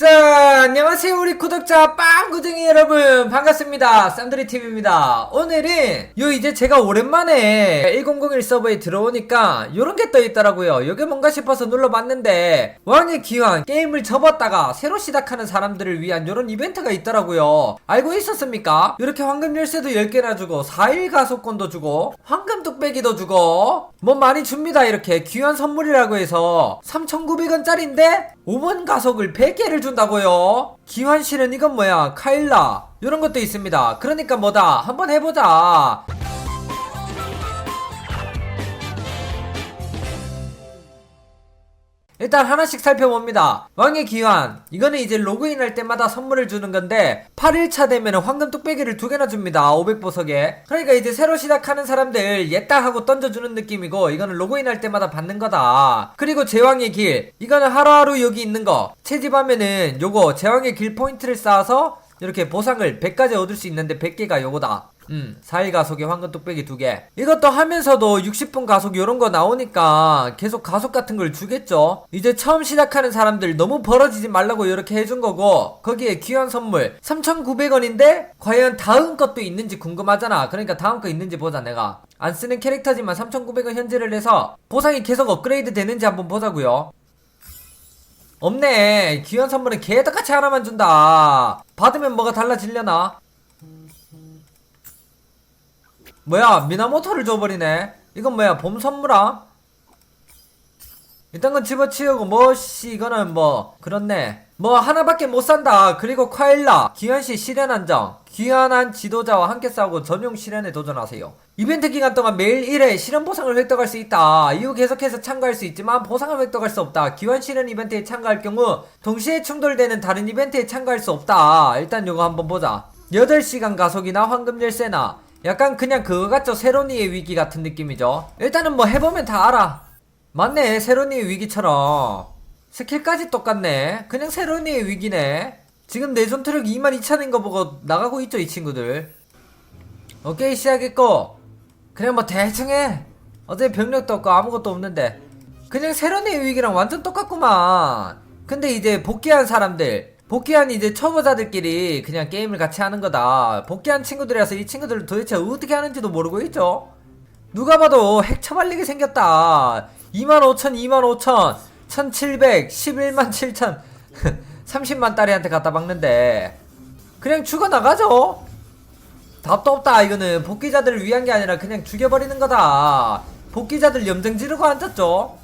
자, 안녕하세요, 우리 구독자 빵구쟁이 여러분. 반갑습니다. 쌈드리TV입니다. 오늘은, 요, 이제 제가 오랜만에 1001 서버에 들어오니까, 요런 게 떠있더라고요. 요게 뭔가 싶어서 눌러봤는데, 왕의 기환, 게임을 접었다가, 새로 시작하는 사람들을 위한 요런 이벤트가 있더라고요. 알고 있었습니까? 이렇게 황금 열쇠도 10개나 주고, 4일 가속권도 주고, 황금 뚝배기도 주고, 뭐 많이 줍니다, 이렇게. 귀한 선물이라고 해서, 3,900원짜리인데, 5번 가속을 100개를 준다고요? 기환실은 이건 뭐야? 카일라. 이런 것도 있습니다. 그러니까 뭐다? 한번 해보자. 일단 하나씩 살펴봅니다. 왕의 기환. 이거는 이제 로그인 할 때마다 선물을 주는 건데, 8일차 되면 황금 뚝배기를 두 개나 줍니다. 500보석에. 그러니까 이제 새로 시작하는 사람들 예딱 하고 던져주는 느낌이고, 이거는 로그인 할 때마다 받는 거다. 그리고 제왕의 길. 이거는 하루하루 여기 있는 거. 채집하면은 요거 제왕의 길 포인트를 쌓아서 이렇게 보상을 100까지 얻을 수 있는데 100개가 요거다. 음, 4일 가속에 황금 뚝배기 두 개. 이것도 하면서도 60분 가속 요런 거 나오니까 계속 가속 같은 걸 주겠죠? 이제 처음 시작하는 사람들 너무 벌어지지 말라고 이렇게 해준 거고, 거기에 귀한 선물 3,900원인데, 과연 다음 것도 있는지 궁금하잖아. 그러니까 다음 거 있는지 보자, 내가. 안 쓰는 캐릭터지만 3,900원 현질을 해서 보상이 계속 업그레이드 되는지 한번 보자고요 없네. 귀한 선물은 개떡같이 하나만 준다. 받으면 뭐가 달라지려나? 뭐야, 미나모토를 줘버리네. 이건 뭐야, 봄 선물아? 이딴 건 집어치우고, 뭐, 씨, 이거는 뭐, 그렇네. 뭐, 하나밖에 못 산다. 그리고 콰일라, 귀환시 실현 안정. 귀환한 지도자와 함께 싸우고 전용 실현에 도전하세요. 이벤트 기간 동안 매일 1회 실현 보상을 획득할 수 있다. 이후 계속해서 참가할 수 있지만 보상을 획득할 수 없다. 기환 실현 이벤트에 참가할 경우 동시에 충돌되는 다른 이벤트에 참가할 수 없다. 일단 요거 한번 보자. 8시간 가속이나 황금 열쇠나 약간 그냥 그거 같죠? 세로니의 위기 같은 느낌이죠. 일단은 뭐 해보면 다 알아. 맞네, 세로니의 위기처럼. 스킬까지 똑같네. 그냥 세로니의 위기네. 지금 내 전투력 22,000인 거 보고 나가고 있죠, 이 친구들. 오케이, 시작했고. 그냥 뭐 대충 해. 어제 병력도 없고 아무것도 없는데. 그냥 세로니의 위기랑 완전 똑같구만. 근데 이제 복귀한 사람들. 복귀한 이제 초보자들끼리 그냥 게임을 같이 하는 거다. 복귀한 친구들이라서 이 친구들 도대체 어떻게 하는지도 모르고 있죠? 누가 봐도 핵 처발리게 생겼다. 25,000, 25,000, 1,700, 11만 7천, 30만 딸이한테 갖다 박는데. 그냥 죽어나가죠? 답도 없다, 이거는. 복귀자들을 위한 게 아니라 그냥 죽여버리는 거다. 복귀자들 염증 지르고 앉았죠?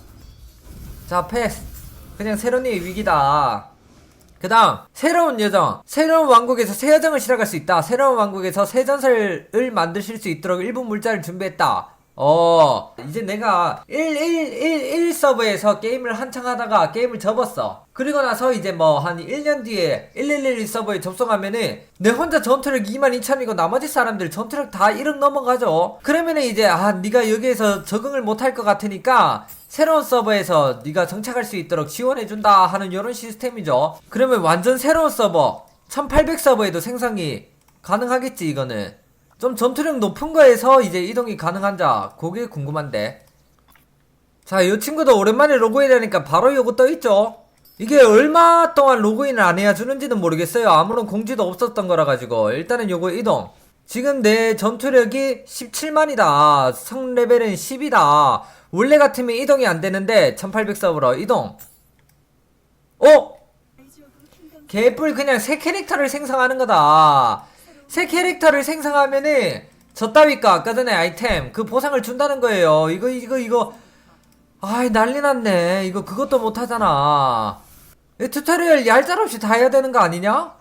자, 패스. 그냥 세로니의 위기다. 그 다음, 새로운 여정. 새로운 왕국에서 새 여정을 시작할 수 있다. 새로운 왕국에서 새 전설을 만드실 수 있도록 일부 물자를 준비했다. 어, 이제 내가 1111 서버에서 게임을 한창 하다가 게임을 접었어. 그리고 나서 이제 뭐 한 1년 뒤에 1111 서버에 접속하면은 내 혼자 전투력 22,000이고 나머지 사람들 전투력 다 1억 넘어가죠. 그러면은 이제 아, 네가 여기에서 적응을 못할 것 같으니까 새로운 서버에서 네가 정착할 수 있도록 지원해준다 하는 이런 시스템이죠. 그러면 완전 새로운 서버 1800 서버에도 생성이 가능하겠지 이거는. 좀 전투력 높은 거에서 이제 이동이 가능한 자 그게 궁금한데. 자, 이 친구도 오랜만에 로그인 하니까 바로 요거 떠있죠? 이게 얼마 동안 로그인을 안 해야 주는지는 모르겠어요. 아무런 공지도 없었던 거라 가지고. 일단은 요거 이동. 지금 내 전투력이 17만이다. 성 레벨은 10이다. 원래 같으면 이동이 안 되는데 1800 서버로 이동. 어? 개뿔 그냥 새 캐릭터를 생성하는 거다. 새 캐릭터를 생성하면은 저 따위까 아까 전에 아이템 그 보상을 준다는 거예요. 이거 이거 이거 아이 난리 났네. 이거 그것도 못 하잖아. 이 튜토리얼 얄짤없이 다 해야 되는 거 아니냐?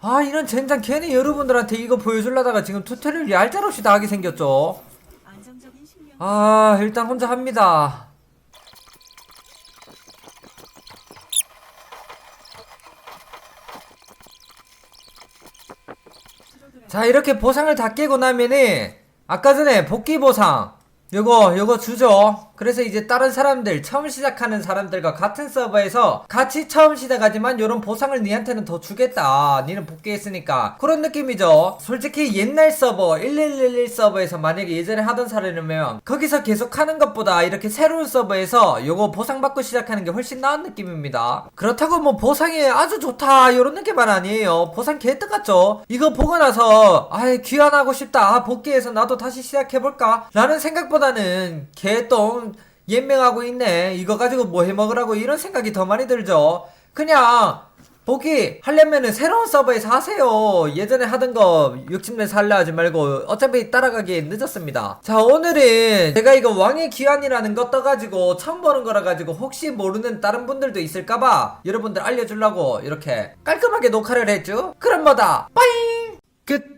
아 이런 젠장 괜히 여러분들한테 이거 보여주려다가 지금 튜토리얼 얄짤없이 다 하게 생겼죠. 아 일단 혼자 합니다. 자 이렇게 보상을 다 깨고 나면은 아까 전에 복귀 보상 요거 요거 주죠 그래서 이제 다른 사람들 처음 시작하는 사람들과 같은 서버에서 같이 처음 시작하지만 요런 보상을 니한테는 더 주겠다. 니는 복귀했으니까. 그런 느낌이죠. 솔직히 옛날 서버 1111 서버에서 만약에 예전에 하던 사례라면 거기서 계속 하는 것보다 이렇게 새로운 서버에서 요거 보상받고 시작하는 게 훨씬 나은 느낌입니다. 그렇다고 뭐 보상이 아주 좋다 요런 느낌은 아니에요. 보상 개떡같죠? 이거 보고 나서 아이 귀환하고 싶다. 아, 복귀해서 나도 다시 시작해볼까? 라는 생각보다는 개똥 연명하고 있네. 이거 가지고 뭐 해먹으라고 이런 생각이 더 많이 들죠. 그냥 복귀 하려면은 새로운 서버에서 하세요. 예전에 하던 거 욕심내서 하려 하지 말고 어차피 따라가기 늦었습니다. 자 오늘은 제가 이거 왕의 귀환이라는 거 떠가지고 처음 보는 거라 가지고 혹시 모르는 다른 분들도 있을까봐 여러분들 알려주려고 이렇게 깔끔하게 녹화를 했죠. 그럼 뭐다? 빠잉! 끝